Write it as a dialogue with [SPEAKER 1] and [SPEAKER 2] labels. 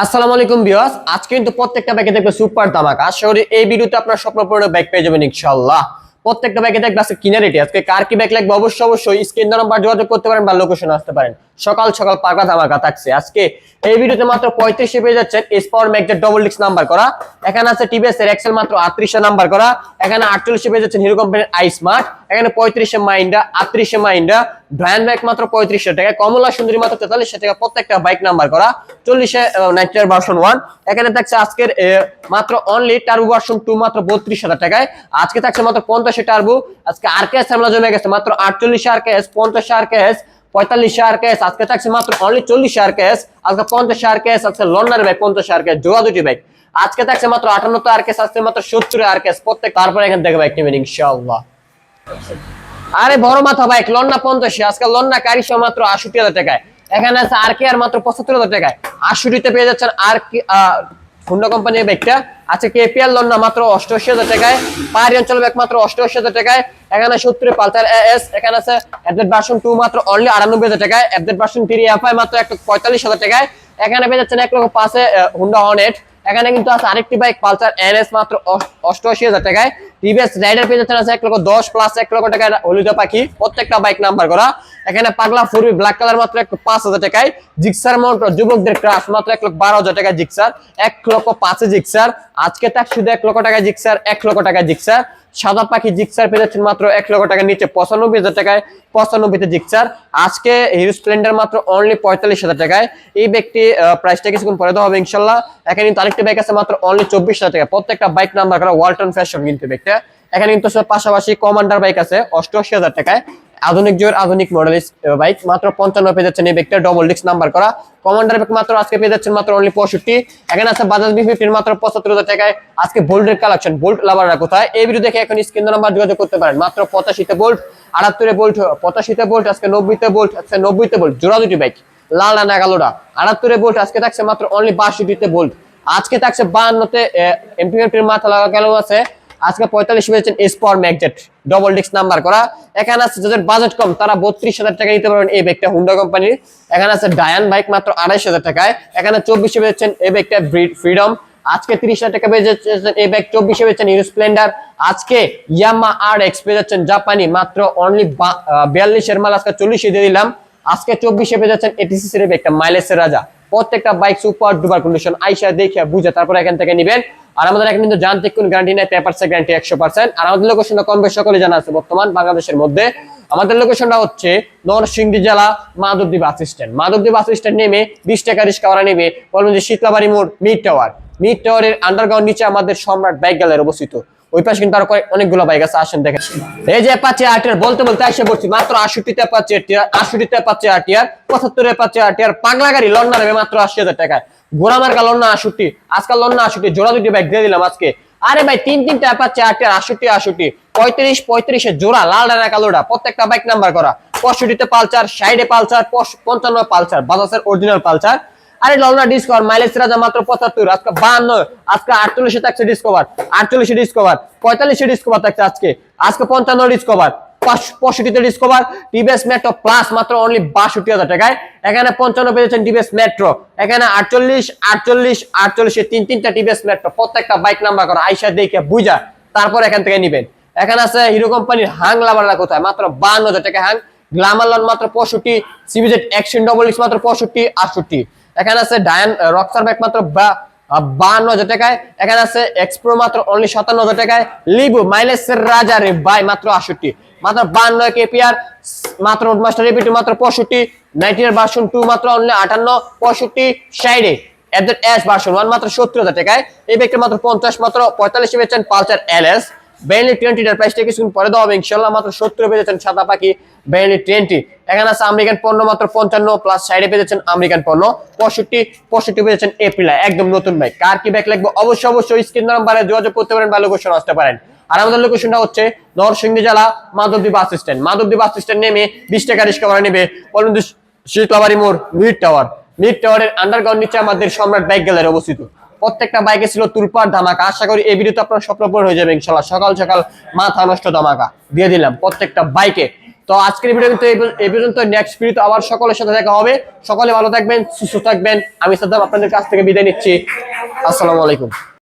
[SPEAKER 1] আসসালামু আলাইকুম বিয়াস আজকে কিন্তু প্রত্যেকটা ব্যাগে দেখবে সুপার দামাক আশা করি এই ভিডিওতে আপনার স্বপ্নপূর্ণ ব্যাগ পেয়ে যাবেন ইনশাআল্লাহ। প্রত্যেকটা ব্যাগে দেখবে আজকে কিনে আজকে কার কি ব্যাগ লাগবে? অবশ্যই অবশ্যই স্ক্রিন নাম্বার যোগাযোগ করতে পারেন বা লোকেশন আসতে পারেন। সকাল সকাল পাকা ধামাকা থাকছে। আজকে এই ভিডিওতে মাত্র পঁয়ত্রিশে পেয়ে যাচ্ছেন এস পাওয়ার ম্যাগজেট ডবল ডিক্স নাম্বার করা। এখানে আছে টিভিএস এর এক্সেল মাত্র আটত্রিশে নাম্বার করা। এখানে আটচল্লিশে পেয়ে যাচ্ছেন হিরো কোম্পানির আই স্মার্ট এখানে পঁয়ত্রিশে মাইন্ডা আটত্রিশে মাইন্ডা ভ্যান বাইক মাত্র পঁয়ত্রিশশো টাকা কমলা সুন্দরী মাত্র তেতাল্লিশশো টাকা প্রত্যেকটা বাইক নাম্বার করা। চল্লিশে নাইনটিয়ার ভার্সন ওয়ান এখানে থাকছে আজকের মাত্র অনলি টার্বো ভার্সন টু মাত্র বত্রিশ হাজার টাকায়। আজকে থাকছে মাত্র পঞ্চাশে টার্বো আজকে আর কে এস জমে গেছে মাত্র আটচল্লিশে আর কে এস পঞ্চাশে আর কে এস পঁয়তাল্লিশে আর কে আজকে থাকছে মাত্র অনলি চল্লিশে আর কে এস আজকে পঞ্চাশে আর কে এস আজকে লন্ডার বাইক পঞ্চাশে আর কে এস জোড়া দুটি বাইক আজকে থাকছে মাত্র আটান্নতে আর কে এস আজকে মাত্র সত্তরে আর কে এস প্রত্যেক তারপরে এখান বাইক নেবেন ইনশাআল্লাহ। আরে বড় মাথা বাইক লন্না পঞ্চাশে, আজকে লন্না কারি সহ মাত্র আষট্টি হাজার টাকায়। এখানে আছে আর কে আর মাত্র পঁচাত্তর হাজার টাকায়। আষট্টিতে পেয়ে যাচ্ছেন আর কি হুন্ডা কোম্পানির বাইকটা। আছে লোন না মাত্র অষ্টআশি হাজার টাকায়। পাহাড়ি অঞ্চল ব্যাগ মাত্র অষ্টআশি হাজার টাকায়। এখানে সত্তর পালসার এস এখানে আছে অ্যাপডেট ভার্সন টু মাত্র অনলি আটানব্বই হাজার টাকায়। অ্যাপডেট ভার্সন থ্রি এফআই মাত্র একটা পঁয়তাল্লিশ হাজার টাকায়। এখানে পেয়ে যাচ্ছেন এক লক্ষ পাঁচে হুন্ডা হনেট এখানে কিন্তু আছে আরেকটি বাইক পালসার এনএস মাত্র অষ্টআশি হাজার টাকায়। টিভিএস রাইডার পেয়ে আছে এক লক্ষ দশ প্লাস এক লক্ষ টাকায় হলুদা পাখি। প্রত্যেকটা বাইক নাম্বার করা। এখানে পাগলা ফুরবি ব্ল্যাক কালার মাত্র এক পাঁচ হাজার টাকায়। জিক্সার মাউন্ট যুবকদের ক্রাশ মাত্র এক লক্ষ বারো হাজার টাকায় জিক্সার এক লক্ষ পাঁচে জিক্সার আজকে তার শুধু এক লক্ষ টাকায় জিক্সার এক লক্ষ টাকায় জিক্সার সাদা পাখি জিক্সার পেয়ে যাচ্ছেন মাত্র এক লক্ষ টাকার নিচে পঁচানব্বই হাজার টাকায় পঁচানব্বইতে জিক্সার। আজকে হিরো স্প্লেন্ডার মাত্র অনলি পঁয়তাল্লিশ হাজার টাকায়। এই ব্যক্তি প্রাইসটা কিছুক্ষণ পরে দেওয়া হবে ইনশাল্লাহ। এখানে কিন্তু আরেকটি বাইক আছে মাত্র অনলি চব্বিশ হাজার টাকা প্রত্যেকটা বাইক নাম্বার করা ওয়ালটন ফ্যাশন কিন্তু বাইকটা এখানে কিন্তু পাশাপাশি কমান্ডার বাইক আছে, অষ্টআশি হাজার টাকায়। আধুনিক যুগের আধুনিক মডেল বাইক মাত্র পঞ্চান্ন পেয়ে যাচ্ছেন এই বাইকটা ডবল ডিস্ক নাম্বার করা। কমান্ডার বাইক মাত্র আজকে পেয়ে যাচ্ছেন মাত্র অনলি পঁয়ষট্টি। এখানে আছে বাজাজ বি মাত্র পঁচাত্তর হাজার টাকায়। আজকে বোল্টের কালেকশন বোল্ট লাভাররা কোথায়? এই ভিডিও দেখে এখন স্ক্রিন নাম্বার যোগাযোগ করতে পারেন। মাত্র পঁচাশিতে বোল্ট আটাত্তরে বোল্ট পঁচাশিতে বোল্ট আজকে নব্বইতে বোল্ট আজকে নব্বইতে বোল্ট জোড়া দুটি বাইক লাল না কালোটা আটাত্তরে বোল্ট আজকে থাকছে মাত্র অনলি বাষট্টিতে বোল্ট আজকে থাকছে বাহান্নতে এমপিএমপির মাথা লাগা গেল আছে। আজকে পঁয়তাল্লিশ পেয়েছেন স্পর ম্যাগজেট ডবল ডিস্ক নাম্বার করা। এখানে আছে যাদের বাজেট কম, তারা বত্রিশ হাজার টাকা নিতে পারবেন এই ব্যাগটা হুন্ডা কোম্পানির এখানে আছে ডায়ান বাইক মাত্র আড়াইশ হাজার টাকায়। এখানে চব্বিশে পেয়েছেন এই ব্যাগটা ফ্রিডম আজকে তিরিশ হাজার টাকা পেয়ে যাচ্ছেন এই ব্যাগ চব্বিশে পেয়েছেন হিরো স্প্লেন্ডার আজকে ইয়ামা আর এক্স পেয়ে যাচ্ছেন জাপানি মাত্র অনলি বা বিয়াল্লিশের মাল আজকে চল্লিশে দিয়ে দিলাম। আজকে চব্বিশে পেয়ে যাচ্ছেন এটিসি সিরির ব্যাগটা মাইলেসের রাজা। প্রত্যেকটা বাইক সুপার ডুপার কন্ডিশন আইসা দেখে বুঝে তারপর এখান থেকে নিবেন। আর আমাদের এখানে কিন্তু যান্ত্রিক কোন গ্যারান্টি নাই পেপার গ্যারান্টি একশো পার্সেন্ট আর আমাদের লোকেশনটা কম বেশ সকলে জানা আছে বর্তমান বাংলাদেশের মধ্যে। আমাদের লোকেশনটা হচ্ছে নরসিংদী জেলা Madhabdi bus stand Madhabdi bus stand নেমে বিশ টাকা রিক্সা ভাড়া নেবে। বলবেন যে শীতলাবাড়ি মোড় মিড টাওয়ার মিড টাওয়ারের আন্ডারগ্রাউন্ড নিচে আমাদের সম্রাট বাইক গ্যালারি অবস্থিত। ওই পাশে কিন্তু আরও অনেকগুলো বাইক আছে, আসেন দেখেন। এই যে পাচ্ছে আটিয়ার বলতে বলতে এসে পড়ছি মাত্র আষট্টিতে পাচ্ছে আটিয়ার আষট্টিতে পাচ্ছে আটিয়ার পঁচাত্তরে পাচ্ছে আটিয়ার পাগলা গাড়ি লন্ডা নেবে মাত্র আশি হাজার টাকায়। ঘোড়া মার্কা লন্ডা আষট্টি আজকাল লন্ডা আষট্টি জোড়া দুটি বাইক দিয়ে দিলাম আজকে। আরে ভাই, তিন তিনটা পাচ্ছে আটিয়ার আষট্টি আষট্টি পঁয়ত্রিশ, পঁয়ত্রিশে জোড়া, লাল ডানা কালোটা প্রত্যেকটা বাইক নাম্বার করা। পঁয়ষট্টিতে পালচার সাইডে পালচার পঞ্চান্ন পালচার বাজাজের অরিজিনাল পালচার আরে ললনা ডিসকভার মাইলেজ রাজা মাত্র পঁচাত্তর, আজকে বাহান্ন, আজকে আটচল্লিশে থাকছে ডিসকভার আটচল্লিশে ডিসকভার পঁয়তাল্লিশে ডিসকভার থাকছে আজকে। আজকে পঞ্চান্ন ডিসকভার পঁয়ষট্টিতে ডিসকভার টিভিএস মেট্রো প্লাস মাত্র অনলি বাষট্টি হাজার টাকায়। এখানে পঞ্চান্ন পেয়েছেন টিভিএস মেট্রো এখানে আটচল্লিশ আটচল্লিশ, আটচল্লিশে তিন তিনটা টিভিএস মেট্রো প্রত্যেকটা বাইক নাম্বার করা, আইসা দেখে বুঝা। তারপর এখান থেকে নিবেন। এখানে আছে হিরো কোম্পানির হাং লাভাররা কোথায়? মাত্র বান্ন হাজার টাকা হাং গ্লামার লন মাত্র পঁয়ষট্টি সিবিজেড অ্যাকশন ডবল মাত্র পঁয়ষট্টি, আটষট্টি। এখানে আছে ডায়ান রক্সার ব্যাগ মাত্র বা- বাহান্ন হাজার টাকায়। এখানে আছে এক্সপ্রো মাত্র অনলি সাতান্ন হাজার টাকায়। লিবু মাইলেসের রাজা রে বাই মাত্র আটষট্টি। মাত্র বান্ন কেপিআর মাত্র মাস্টার রিপিট মাত্র পঁয়ষট্টি। নাইনটিন ভার্সন টু মাত্র অনলি আটান্ন, পঁয়ষট্টি সাইডে এস ভার্সন ওয়ান মাত্র সত্তর হাজার টাকায়। এই ব্যক্তি মাত্র পঞ্চাশ, মাত্র পঁয়তাল্লিশে বেচেন পালসার এল এস বেনলি টোয়েন্টিটার প্রাইসটা কিছুক্ষণ পরে দেওয়া হবে। ইনশাল্লাহ মাত্র সত্তর পেয়েছেন সাদা পাখি টোয়েন্টি এখানে আছে আমেরিকান পণ্য মাত্র পঞ্চান্ন প্লাস সাইডে পেয়েছেন আমেরিকান পণ্য পঁয়ষট্টি পঁয়ষট্টি পেয়েছেন এপ্রিল একদম নতুন কার কি ব্যাগ লাগবে? অবশ্যই অবশ্যই স্ক্রিন নাম্বারে যোগাযোগ করতে পারেন বা লোকেশন আসতে পারেন। আর আমাদের লোকেশনটা হচ্ছে নরসিংদী জেলা Madhabdi bus stand Madhabdi bus stand নেমে বিশ টাকা রিক্সা ভাড়া নেবে শীতলাবাড়ি মোড় মিড টাওয়ার মিড টাওয়ারের আন্ডারগ্রাউন্ড নিচে আমাদের সম্রাট বাইক গ্যালারি অবস্থিত। প্রত্যেকটা বাইকে ছিল তুলপার ধামাকা। আশা করি এই ভিডিওতে আপনার স্বপ্ন পূরণ হয়ে যাবে ইনশাল্লাহ। সকাল সকাল মাথা নষ্ট ধামাকা। দিয়ে দিলাম প্রত্যেকটা বাইকে তো আজকের ভিডিও কিন্তু এই পর্যন্ত নেক্সট ভিডিও আবার সকলের সাথে দেখা হবে। সকলে ভালো থাকবেন, সুস্থ থাকবেন। আমি সাদ্দাম আপনাদের কাছ থেকে বিদায় নিচ্ছি। আসসালামু আলাইকুম।